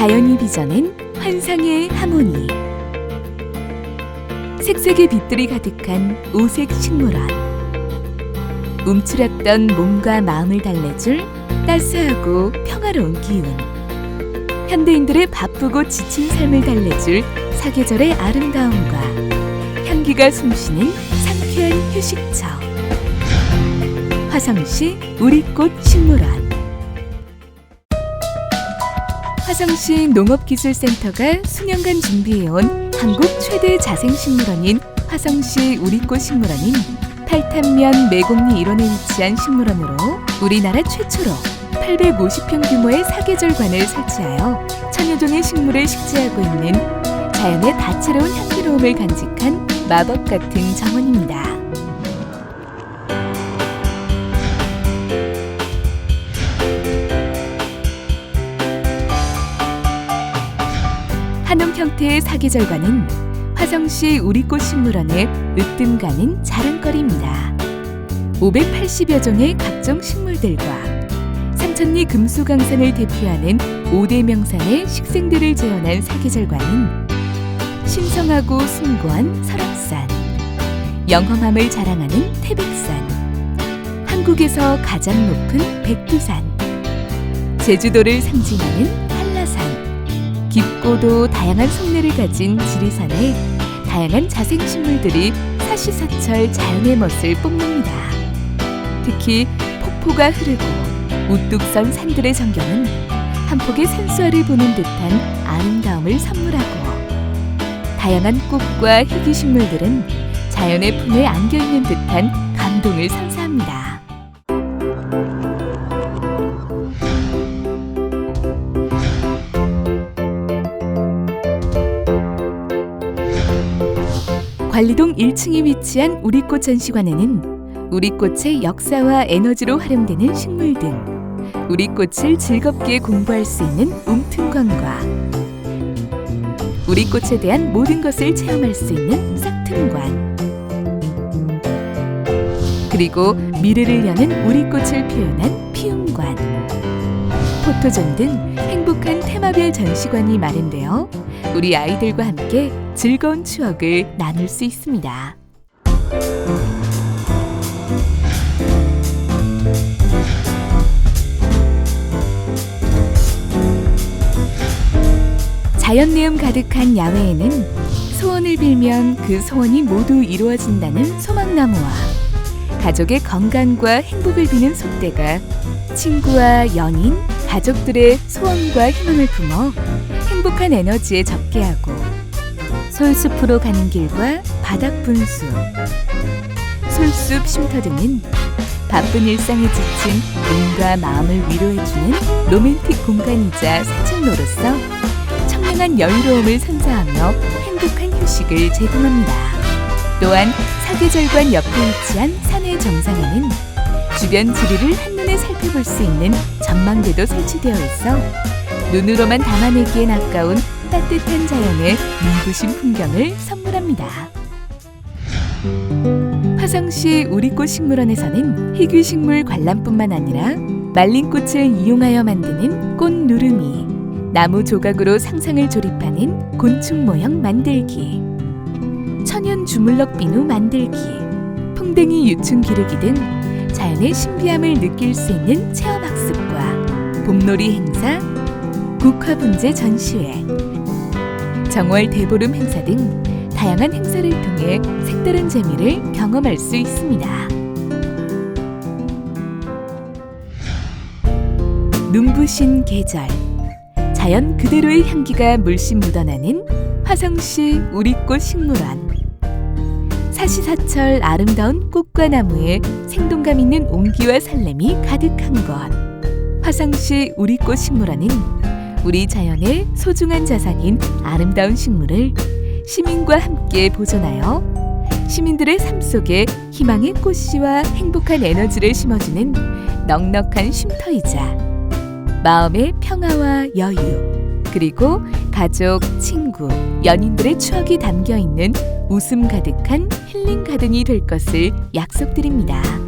자연이 빚어낸 환상의 하모니. 색색의 빛들이 가득한 오색 식물원. 움츠렸던 몸과 마음을 달래줄 따스하고 평화로운 기운. 현대인들의 바쁘고 지친 삶을 달래줄 사계절의 아름다움과 향기가 숨쉬는 상쾌한 휴식처. 화성시 우리꽃 식물원 화성시 농업기술센터가 수년간 준비해온 한국 최대 자생식물원인 화성시 우리꽃 식물원인 팔탄면 매곡리 일원에 위치한 식물원으로 우리나라 최초로 850평 규모의 사계절관을 설치하여 천여 종의 식물을 식재하고 있는 자연의 다채로운 향기로움을 간직한 마법 같은 정원입니다. 한옥 형태의 사계절관은 화성시 우리꽃 식물원의 으뜸 가는 자랑거리입니다. 580여 종의 각종 식물들과 삼천리 금수강산을 대표하는 5대 명산의 식생들을 재현한 사계절관은 신성하고 숭고한 설악산, 영험함을 자랑하는 태백산, 한국에서 가장 높은 백두산, 제주도를 상징하는 깊고도 다양한 속내를 가진 지리산에 다양한 자생식물들이 사시사철 자연의 멋을 뽐냅니다. 특히 폭포가 흐르고 우뚝 선 산들의 전경은 한 폭의 산수화를 보는 듯한 아름다움을 선물하고 다양한 꽃과 희귀식물들은 자연의 품에 안겨 있는 듯한 감동을 선사합니다. 관리동 1층에 위치한 우리꽃 전시관에는 우리꽃의 역사와 에너지로 활용되는 식물 등 우리꽃을 즐겁게 공부할 수 있는 움튼관과 우리꽃에 대한 모든 것을 체험할 수 있는 싹튼관 그리고 미래를 여는 우리꽃을 표현한 피움관 포토존 등 행복한 테마별 전시관이 마련되어 우리 아이들과 함께 즐거운 추억을 나눌 수 있습니다. 자연 내음 가득한 야외에는 소원을 빌면 그 소원이 모두 이루어진다는 소망나무와 가족의 건강과 행복을 비는 속대가 친구와 연인, 가족들의 소원과 희망을 품어 행복한 에너지에 접게 하고 솔숲으로 가는 길과 바닥 분수, 솔숲 쉼터 등은 바쁜 일상에 지친 몸과 마음을 위로해주는 로맨틱 공간이자 산책로로서 청량한 여유로움을 선사하며 행복한 휴식을 제공합니다. 또한 사계절관 옆에 위치한 산의 정상에는 주변 지리를 한눈에 살펴볼 수 있는 전망대도 설치되어 있어 눈으로만 담아내기엔 아까운 따뜻한 자연의 눈부신 풍경을 선물합니다. 화성시 우리꽃 식물원에서는 희귀식물 관람뿐만 아니라 말린 꽃을 이용하여 만드는 꽃 누름이, 나무 조각으로 상상을 조립하는 곤충 모형 만들기, 천연 주물럭 비누 만들기, 풍뎅이 유충 기르기 등 자연의 신비함을 느낄 수 있는 체험 학습과 봄놀이 행사, 국화분재 전시회, 정월 대보름 행사 등 다양한 행사를 통해 색다른 재미를 경험할 수 있습니다. 눈부신 계절, 자연 그대로의 향기가 물씬 묻어나는 화성시 우리꽃 식물원. 사시사철 아름다운 꽃과 나무에 생동감 있는 온기와 설렘이 가득한 곳. 화성시 우리꽃 식물원은 우리 자연의 소중한 자산인 아름다운 식물을 시민과 함께 보존하여 시민들의 삶 속에 희망의 꽃씨와 행복한 에너지를 심어주는 넉넉한 쉼터이자 마음의 평화와 여유 그리고 가족, 친구, 연인들의 추억이 담겨 있는 웃음 가득한 힐링 가든이 될 것을 약속드립니다.